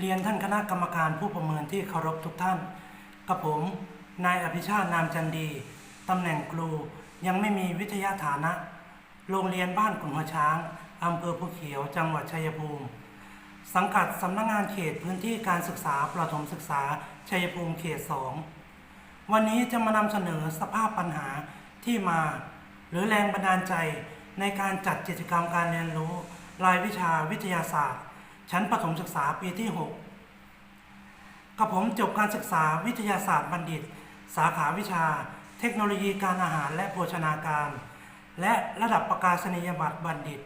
เรียนท่านคณะกรรมการผู้ประเมินที่เคารพทุกท่าน กับผม นายอภิชาตินามจันดี ตำแหน่งครูยังไม่มีวิทยาฐานะ โรงเรียนบ้านขุนหัวช้าง อำเภอภูเขียว จังหวัดชัยภูมิ สังกัดสำนักงานเขตพื้นที่การศึกษาประถมศึกษาชัยภูมิเขต 2 วันนี้จะมานำเสนอสภาพปัญหาที่มา หรือแรงบันดาลใจในการจัดกิจกรรมการเรียนรู้ รายวิชาวิทยาศาสตร์ ชั้นประถมศึกษาปีที่ 6กับผมจบการศึกษาวิทยาศาสตร์บัณฑิต สาขาวิชา เทคโนโลยีการอาหารและโภชนาการ และระดับประกาศนียบัตรบัณฑิต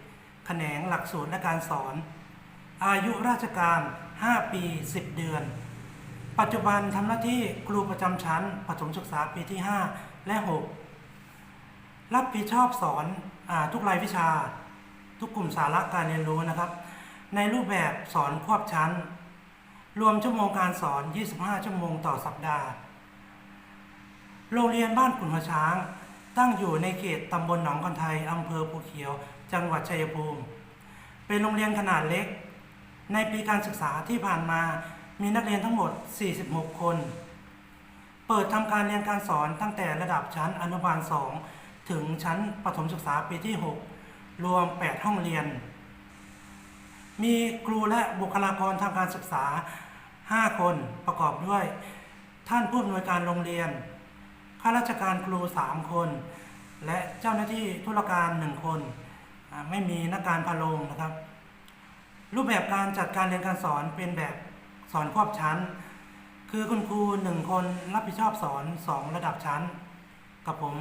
แขนงหลักสูตรและการสอน อายุราชการ 5 ปี 10 เดือน ปัจจุบันทำหน้าที่ครูประจำชั้นประถมศึกษาปีที่ 5 และ 6 รับผิดชอบสอนอทุกรายวิชา ทุกกลุ่มสาระการเรียนรู้นะครับ ในรูปแบบสอนควบชั้น รวมชั่วโมงการสอน 25 ชั่วโมงต่อสัปดาห์ โรงเรียนบ้านขุนหัวช้าง ตั้งอยู่ในเขตตำบลหนองคอนไทยอำเภอภูเขียว จังหวัดชัยภูมิ เป็นโรงเรียนขนาดเล็ก ในปีการศึกษาที่ผ่านมามีนักเรียนทั้งหมด 46 คน เปิดทำการเรียนการสอนตั้งแต่ระดับชั้นอนุบาล 2 ถึงชั้นประถมศึกษาปีที่ 6 รวม 8 ห้องเรียน มีครูและบุคลากรทางการศึกษา 5 คนประกอบด้วย ท่านผู้อำนวยการโรงเรียน ข้าราชการครู 3 คน และเจ้าหน้าที่ธุรการ 1 คน ไม่มีนักการพาโรงนะครับ รูปแบบการจัดการเรียนการสอนเป็นแบบสอนควบชั้น คือคุณครูหนึ่งคนรับผิดชอบสอนสองระดับชั้น กับผม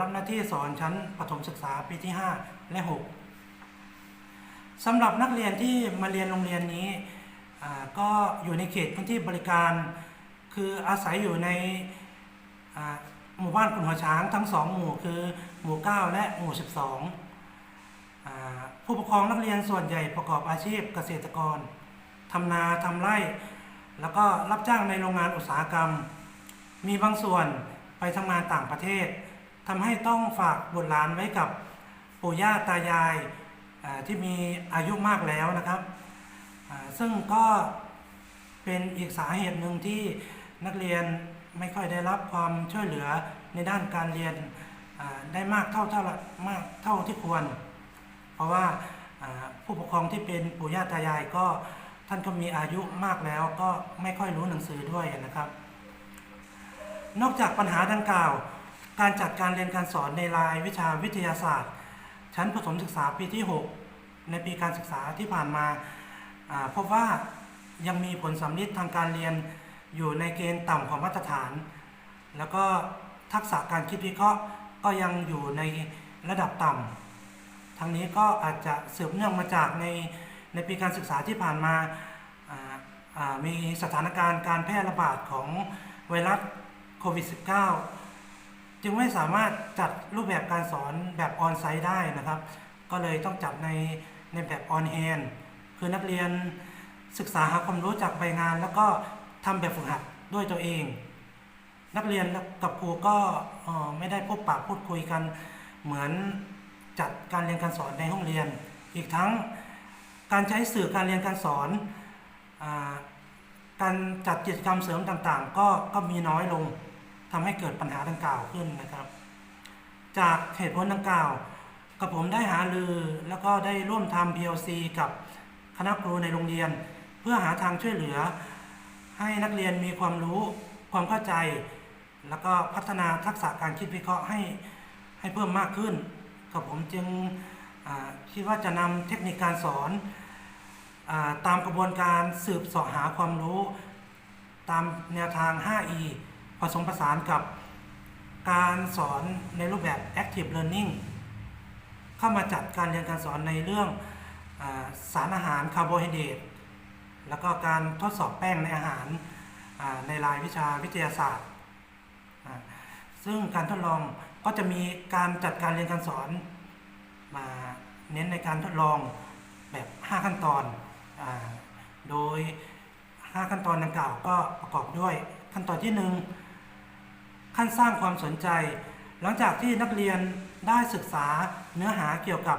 รับหน้าที่สอนชั้นประถมศึกษาปีที่ 5 และ 6 สำหรับนักเรียนที่มาเรียนโรงเรียนนี้ก็อยู่ในเขตพื้นที่บริการ คืออาศัยอยู่ในหมู่บ้านขุนหัวช้างทั้งสองหมู่คือหมู่ 9 และหมู่ 12อ่าผู้ปกครองนักเรียนส่วนใหญ่ประกอบอาชีพเกษตรกรทำนาทำไร่ แล้วก็รับจ้างในโรงงานอุตสาหกรรม มีบางส่วนไปทำงานต่างประเทศทำให้ต้องฝากบุตรหลานไว้กับปู่ย่าตายาย ที่มีอายุมากแล้วนะครับ ซึ่งก็เป็นอีกสาเหตุหนึ่งที่นักเรียนไม่ค่อยได้รับความช่วยเหลือในด้านการเรียนได้มากเท่าเท่ามากเท่าที่ควร เพราะว่าผู้ปกครองที่เป็นปู่ย่าตายายก็ท่านก็มีอายุมากแล้วก็ไม่ค่อยรู้หนังสือด้วยนะครับ นอกจากปัญหาดังกล่าว การจัดการเรียนการสอนในรายวิชาวิทยาศาสตร์ ชั้นประถมศึกษาปีที่ 6 ในปีการศึกษาที่ผ่านมาพบว่ายังมีผลสำลิดทางการเรียนอยู่ในเกณฑ์ต่ำของมาตรฐาน แล้วก็ทักษะการคิดวิเคราะห์ก็ยังอยู่ในระดับต่ำทั้งนี้ก็อาจจะสืบเนื่องมาจากในในปีการศึกษาที่ผ่านมามีสถานการณ์การแพร่ระบาดของไวรัสโควิด -19 จึงไม่สามารถจัดรูปแบบการสอนแบบออนไซต์ได้นะครับ ก็เลยต้องจัดในในแบบออนแฮนคือนักเรียนศึกษาหาความรู้จากใบงาน แล้วก็ทำแบบฝึกหัดด้วยตัวเอง นักเรียนกับครูก็ไม่ได้พบปะพูดคุยกันเหมือนจัดการเรียนการสอนในห้องเรียน อีกทั้งการใช้สื่อการเรียนการสอนอการจัดกิจกรรมเสริมต่างๆ ก็ก็มีน้อยลง ทำให้เกิดปัญหาดังกล่าวขึ้นนะครับ จากเหตุผลดังกล่าวกับผมได้หารือแล้วก็ได้ร่วมทำ PLC กับคณะครูในโรงเรียน เพื่อหาทางช่วยเหลือ ให้นักเรียนมีความรู้ความเข้าใจ แล้วก็พัฒนาทักษะการคิดวิเคราะห์ให้ให้เพิ่มมากขึ้นกับผมจึงคิดว่าจะนำเทคนิคการสอนอตามกระบวนการสืบสาะหาความรู้ ตามแนวทาง 5E ผสมผสานกับการสอนในรูปแบบ active learning เข้ามาจัดการเรียนการสอนในเรื่องอสารอาหารคาร์โบไฮเดรตแล้วก็การทดสอบแป้งในอาหารในรายวิชาวิทยาศาสตร์ ซึ่งการทดลองก็จะมีการจัดการเรียนการสอนมาเน้นในการทดลองแบบ 5 ขั้นตอนอโดย 5 ขั้นตอนดังกล่าวก็ประกอบด้วยขั้นตอนที่ 1 ขั้นสร้างความสนใจ หลังจากที่นักเรียนได้ศึกษาเนื้อหาเกี่ยวกับ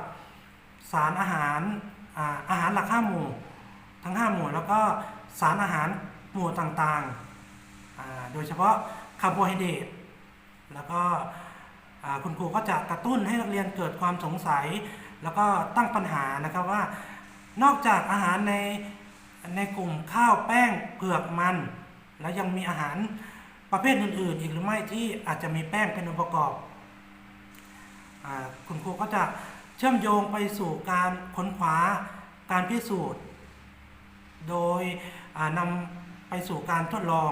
สารอาหารอาหารหลักห้าหมู่ ทั้ง 5 หมู่ แล้วก็สารอาหารหมู่ต่างๆ โดยเฉพาะคาร์โบไฮเดรตแล้วก็คุณครูก็จะกระตุ้นให้นักเรียนเกิดความสงสัย แล้วก็ตั้งปัญหานะครับว่านอกจากอาหารในในกลุ่มข้าวแป้งเผือกมัน แล้วยังมีอาหาร ประเภทอื่นๆ อีกหรือไม่ที่อาจจะมีแป้งเป็นองค์ประกอบอคุณครูก็จะเชื่อมโยงไปสู่การค้นคว้าการพิสูจน์ โดยอ่านำไปสู่การทดลอง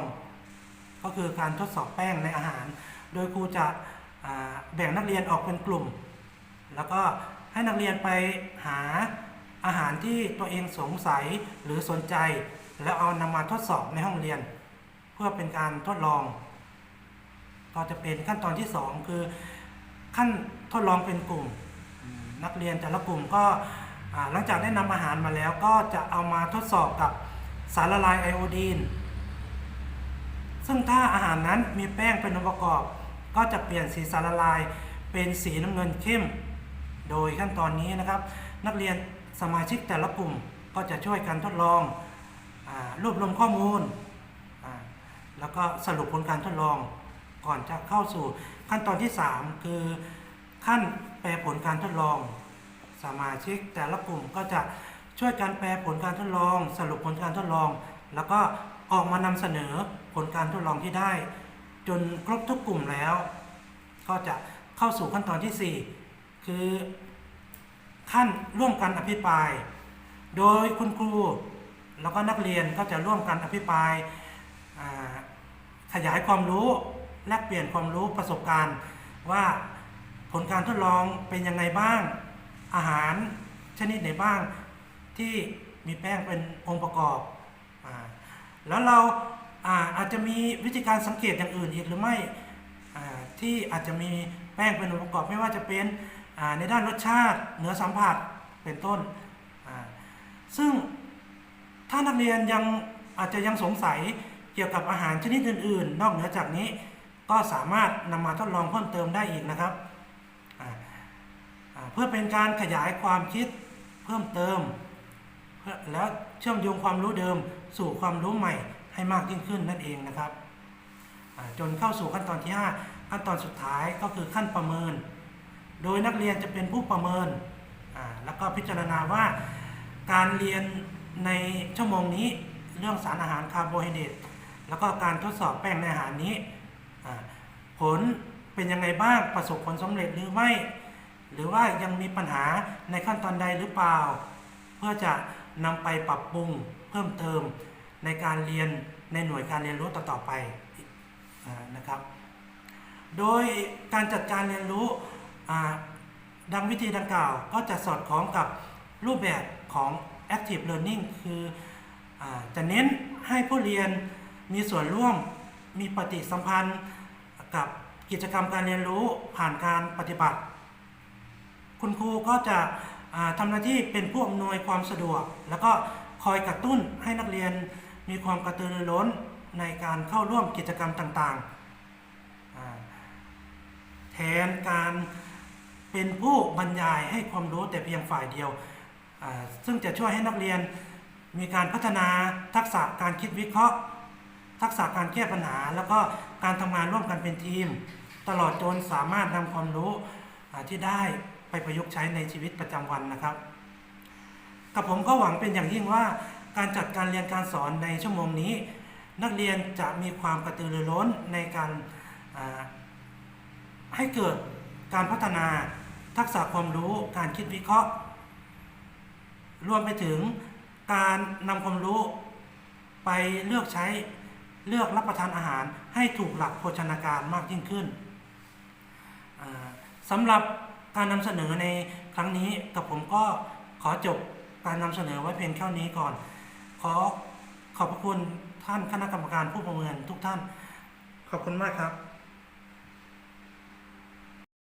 ก็คือการทดสอบแป้งในอาหาร โดยครูจะแบ่งนักเรียนออกเป็นกลุ่ม แล้วก็ให้นักเรียนไปหาอาหารที่ตัวเองสงสัยหรือสนใจ แล้วเอานำมาทดสอบในห้องเรียน เพื่อเป็นการทดลอง ก็จะเป็นขั้นตอนที่2คือขั้นทดลองเป็นกลุ่ม นักเรียนแต่ละกลุ่มก็หลังจากได้นำอาหารมาแล้วก็จะเอามาทดสอบกับสารละลายไอโอดีน ซึ่งถ้าอาหารนั้นมีแป้งเป็นองค์ประกอบ ก็จะเปลี่ยนสีสารละลายเป็นสีน้ำเงินเข้ม โดยขั้นตอนนี้นะครับ นักเรียนสมาชิกแต่ละกลุ่มก็จะช่วยกันทดลองอรวบรวมข้อมูล แล้วก็สรุปผลการทดลองก่อนจะเข้าสู่ขั้นตอนที่ 3 คือขั้นแปลผลการทดลอง สมาชิกแต่ละกลุ่มก็จะช่วยกันแปลผลการทดลอง สรุปผลการทดลอง แล้วก็ออกมานำเสนอผลการทดลองที่ได้ จนครบทุกกลุ่มแล้ว ก็จะเข้าสู่ขั้นตอนที่ 4 คือขั้นร่วมกันอภิปราย โดยคุณครูแล้วก็นักเรียนก็จะร่วมกันอภิปราย ขยายความรู้แลกเปลี่ยนความรู้ประสบการณ์ ว่าผลการทดลองเป็นยังไงบ้าง อาหารชนิดไหนบ้างที่มีแป้งเป็นองค์ประกอบอแล้วเราอาอาจจะมีวิธีการสังเกตอย่างอื่นอีกหรือไม่ที่อาจจะมีแป้งเป็นองค์ประกอบไม่ว่าจะเป็นในด้านรสชาติเนื้อสัมผัสเป็นต้น ซึ่งถ้านักเรียนยังอาจจะยังสงสัย เกี่ยวกับอาหารชนิดอื่น ๆ นอกเหนือจากนี้ก็สามารถนำมาทดลองเพิ่มเติมได้อีกนะครับ เพื่อเป็นการขยายความคิดเพิ่มเติม แล้วเชื่อมโยงความรู้เดิมสู่ความรู้ใหม่ให้มากยิ่งขึ้นนั่นเองนะครับ จนเข้าสู่ขั้นตอนที่ 5 ขั้นตอนสุดท้ายก็คือขั้นประเมิน โดยนักเรียนจะเป็นผู้ประเมิน แล้วก็พิจารณาว่าการเรียนในชั่วโมงนี้เรื่องสารอาหารคาร์โบไฮเดรต แล้วก็การทดสอบแป้งในอาหารนี้ ผลเป็นยังไงบ้างประสบผลสำเร็จหรือไม่ หรือว่ายังมีปัญหาในขั้นตอนใดหรือเปล่า เพื่อจะนำไปปรับปรุงเพิ่มเติมในการเรียนในหน่วยการเรียนรู้ต่อๆไปอนะครับ โดยการจัดการเรียนรู้ดังวิธีดังกล่าว ก็จะสอดคล้องกับรูปแบบของ active learning คืออจะเน้นให้ผู้เรียน มีส่วนร่วมมีปฏิสัมพันธ์กับกิจกรรมการเรียนรู้ผ่านการปฏิบัติ คุณครูก็จะอ่าทำหน้าที่เป็นผู้อำนวยความสะดวก แล้วก็คอยกระตุ้นให้นักเรียนมีความกระตือรือร้นในการเข้าร่วมกิจกรรมต่างๆ แทนการเป็นผู้บรรยายให้ความรู้แต่เพียงฝ่ายเดียว ซึ่งจะช่วยให้นักเรียนมีการพัฒนาทักษะการคิดวิเคราะห์ ทักษะการแก้ปัญหา แล้วก็การทำงานร่วมกันเป็นทีม ตลอดจนสามารถนำความรู้ที่ได้ไปประยุกต์ใช้ในชีวิตประจำวันนะครับกับผมก็หวังเป็นอย่างยิ่งว่าการจัดการเรียนการสอนในชั่วโมงนี้ นักเรียนจะมีความกระตือรือร้นในการให้เกิดการพัฒนาทักษะความรู้ การคิดวิเคราะห์ รวมไปถึงการนำความรู้ไปเลือกใช้ เลือกรับประทานอาหารให้ถูกหลักโภชนาการมากยิ่งขึ้นสำหรับการนำเสนอในครั้งนี้กับผมก็ขอจบการนำเสนอไว้เพียงแค่นี้ก่อน ขอขอบพระคุณท่านคณะกรรมการผู้ประเมินทุกท่าน ขอบคุณมากครับ